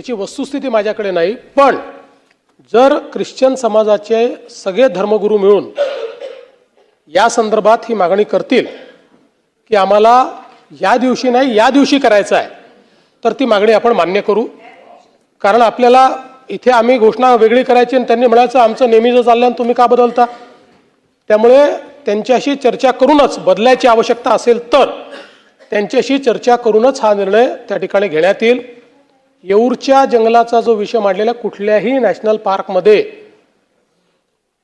त्याची वस्तुस्थिती माझ्याकडे नाही. पण जर ख्रिश्चन समाजाचे सगळे धर्मगुरू मिळून या संदर्भात ही मागणी करतील की आम्हाला या दिवशी नाही या दिवशी करायचं आहे तर ती मागणी आपण मान्य करू. कारण आपल्याला इथे आम्ही घोषणा वेगळी करायची आणि त्यांनी म्हणायचं आमचं नेहमीचं चाललं आणि तुम्ही का बदलता? त्यामुळे त्यांच्याशी चर्चा करूनच बदलायची आवश्यकता असेल तर त्यांच्याशी चर्चा करूनच हा निर्णय त्या ठिकाणी घेण्यात येईल. येऊरच्या जंगलाचा जो विषय मांडलेला कुठल्याही नॅशनल पार्कमध्ये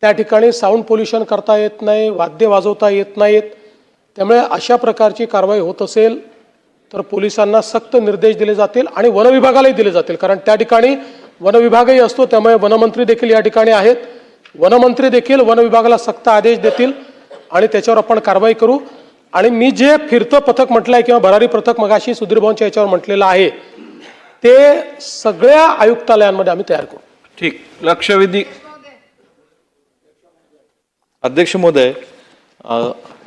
त्या ठिकाणी साऊंड पोल्युशन करता येत नाही वाद्य वाजवता येत नाहीत. त्यामुळे अशा प्रकारची कारवाई होत असेल तर पोलिसांना सक्त निर्देश दिले जातील आणि वनविभागालाही दिले जातील. कारण त्या ठिकाणी वनविभागही असतो त्यामुळे वनमंत्री देखील या ठिकाणी आहेत. वनमंत्री देखील वनविभागाला सक्त आदेश देतील आणि त्याच्यावर आपण कारवाई करू. आणि मी जे फिरतं पथक म्हटलं आहे किंवा भरारी पथक मगाशी सुधीर भाऊंच्या याच्यावर म्हटलेलं आहे ते सगळ्या आयुक्तालयांमध्ये आम्ही तयार करू. ठीक. लक्षवेधी. अध्यक्ष महोदय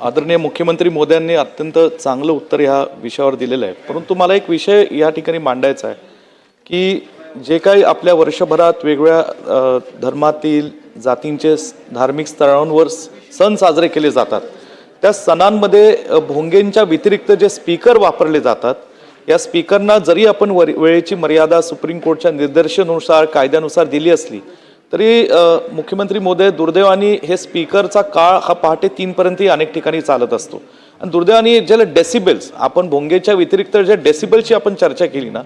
आदरणीय मुख्यमंत्री मोदयांनी अत्यंत चांगलं उत्तर ह्या विषयावर दिलेलं आहे. परंतु मला एक विषय या ठिकाणी मांडायचा आहे की जे काही आपल्या वर्षभरात वेगवेगळ्या धर्मातील जातींचे धार्मिक स्थळांवर सण साजरे केले जातात. त्या सणांमध्ये भोंगेंच्या व्यतिरिक्त जे स्पीकर वापरले जातात या स्पीकरना जरी आपण वर- वेळेची मर्यादा सुप्रीम कोर्टच्या निर्देशानुसार कायद्यानुसार दिली असली तरी मुख्यमंत्री मोदय दुर्दैवानी हे स्पीकरचा काळ हा पहाटे तीनपर्यंतही अनेक ठिकाणी चालत असतो. आणि दुर्दैवानी ज्याला डेसिबल्स आपण भोंगेच्या व्यतिरिक्त ज्या डेसिबलची आपण चर्चा केली ना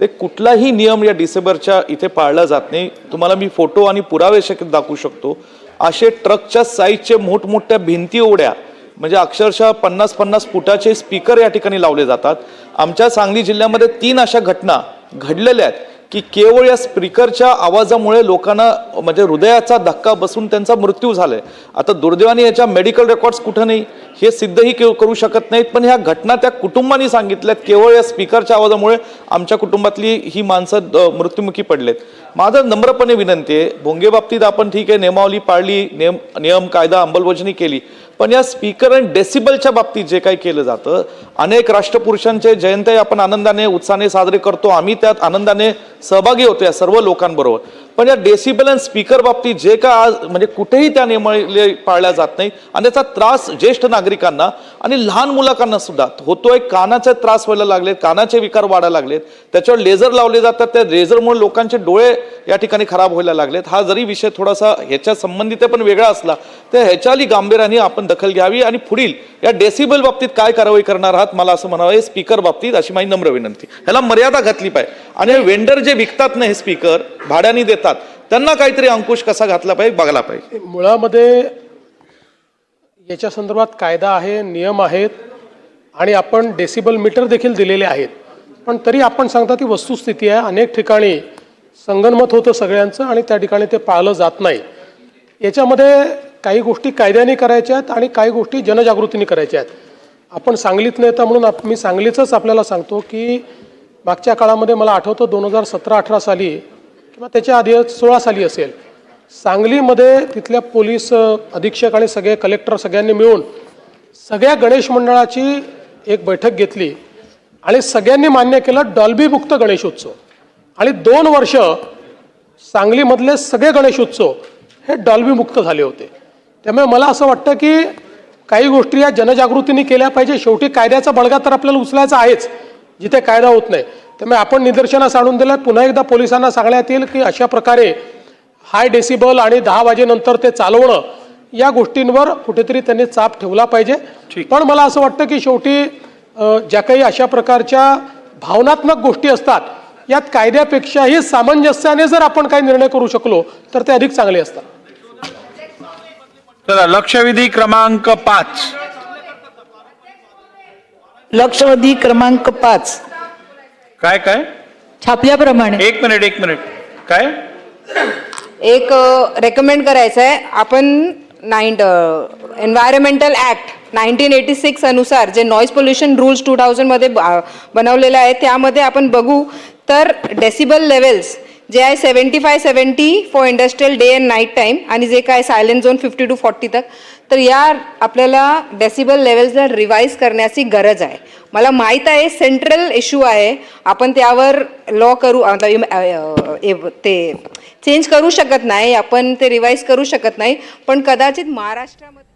ते कुठलाही नियम या डिसेंबरच्या इथे पाळला जात नाही. तुम्हाला मी फोटो आणि पुरावे शक्य दाखवू शकतो. असे ट्रकच्या साईजचे मोठमोठ्या भिंती उड्या म्हणजे अक्षरशः पन्नास पन्नास फुटाचे स्पीकर या ठिकाणी लावले जातात. आमच्या सांगली जिल्ह्यामध्ये तीन अशा घटना घडलेल्या आहेत की केवळ या स्पीकरच्या आवाजामुळे लोकांना म्हणजे हृदयाचा धक्का बसून त्यांचा मृत्यू झालाय. आता दुर्दैवाने याच्या मेडिकल रेकॉर्ड्स कुठं नाही हे सिद्धही करू शकत नाहीत पण ह्या घटना त्या कुटुंबांनी सांगितल्यात केवळ या स्पीकरच्या आवाजामुळे आमच्या कुटुंबातली ही माणसं अ, मृत्युमुखी पडलेत. माझं नम्रपणे विनंती आहे भोंगे बाबतीत आपण ठीक आहे नियमावली पाळली नियम नियम कायदा अंमलबजावणी केली पण या स्पीकर आणि डेसिबलच्या बाबतीत जे काही केलं जातं अनेक राष्ट्रपुरुषांचे जयंती आपण आनंदाने उत्साहाने साजरे करतो. आम्ही त्यात आनंदाने सहभागी होतो या सर्व लोकांबरोबर. पण या डेसिबल आणि स्पीकर बाबतीत जे काय आज म्हणजे कुठेही त्या नियमावली पाळल्या जात नाही आणि त्याचा त्रास ज्येष्ठ नागरिकांना आणि लहान मुलांना सुद्धा होतोय. कानाचे त्रास व्हायला लागलेत कानाचे विकार वाढायला लागलेत. त्याच्यावर लेझर लावले जातात त्या लेझरमुळे लोकांचे डोळे या ठिकाणी खराब व्हायला लागलेत. हा जरी विषय थोडासा ह्याच्या संबंधित पण वेगळा असला तर ह्याच्याली गांभीर्याने आपण दखल घ्यावी आणि पुढील या डेसिबल बाबतीत काय कारवाई करणार आहात मला असं म्हणावं. हे स्पीकर बाबतीत अशी माझी नम्र विनंती. ह्याला मर्यादा घातली पाहिजे. आणि वेंडर जे विकतात ना हे स्पीकर भाड्याने देतात त्यांना काहीतरी अंकुश कसा घातला पाहिजे बघायला पाहिजे. मुळामध्ये याच्या संदर्भात कायदा आहे नियम आहेत आणि आपण डेसिबल मीटर देखील दिलेले आहेत. पण तरी आपण सांगता ती वस्तुस्थिती आहे. अनेक ठिकाणी संगनमत होतं सगळ्यांचं आणि त्या ठिकाणी ते पाळलं जात नाही. याच्यामध्ये काही गोष्टी कायद्याने करायच्या आहेत आणि काही गोष्टी जनजागृतीने करायच्या आहेत. आपण सांगलीत नेता म्हणून आप मी सांगलीचंच आपल्याला सांगतो की मागच्या काळामध्ये मला आठवतं दोन हजार सतरा अठरा साली किंवा त्याच्या आधी सोळा साली असेल. सांगलीमध्ये तिथल्या पोलीस अधीक्षक आणि सगळे कलेक्टर सगळ्यांनी मिळून सगळ्या गणेश मंडळाची एक बैठक घेतली आणि सगळ्यांनी मान्य केलं डॉल्बीमुक्त गणेशोत्सव आणि दोन वर्ष सांगलीमधले सगळे गणेशोत्सव हे डॉल्बीमुक्त झाले होते. त्यामुळे मला असं वाटतं की काही गोष्टी या जनजागृतीने केल्या पाहिजे. शेवटी कायद्याचा बळगा तर आपल्याला उचलायचा आहेच जिथे कायदा होत नाही. त्यामुळे आपण निदर्शनास आणून दिलं. पुन्हा एकदा पोलिसांना सांगण्यात येईल की अशा प्रकारे हाय डेसिबल आणि दहा वाजेनंतर ते चालवणं या गोष्टींवर कुठेतरी त्यांनी चाप ठेवला पाहिजे. पण मला असं वाटतं की शेवटी ज्या काही अशा प्रकारच्या भावनात्मक गोष्टी असतात यात कायद्यापेक्षाही सामंजस्याने जर आपण काही निर्णय करू शकलो तर ते अधिक चांगले असतात. चला लक्षवेधी क्रमांक पाच. लक्षवेधी क्रमांक पाच. काय काय? छापल्याप्रमाणे. एक मिनिट एक मिनिट. काय? एक रेकमेंड करायचं आहे आपण nine environmental act nineteen eighty six अनुसार जे नॉईज पोल्युशन रूल्स टू थाउजंडमध्ये बनवलेलं आहे त्यामध्ये आपण बघू. तर डेसिबल लेवल्स जे आहे seventy five seventy for industrial day and night time आणि जे काय silent zone fifty two forty तक तर या आपल्याला डेसिबल लेवल्सला रिवाईज करण्याची गरज आहे. मला माहीत आहे सेंट्रल इश्यू आहे. आपण त्यावर लॉ करू मतलब, ते चेंज करू शकत नाही आपण ते रिवाईज करू शकत नाही. पण कदाचित महाराष्ट्रामध्ये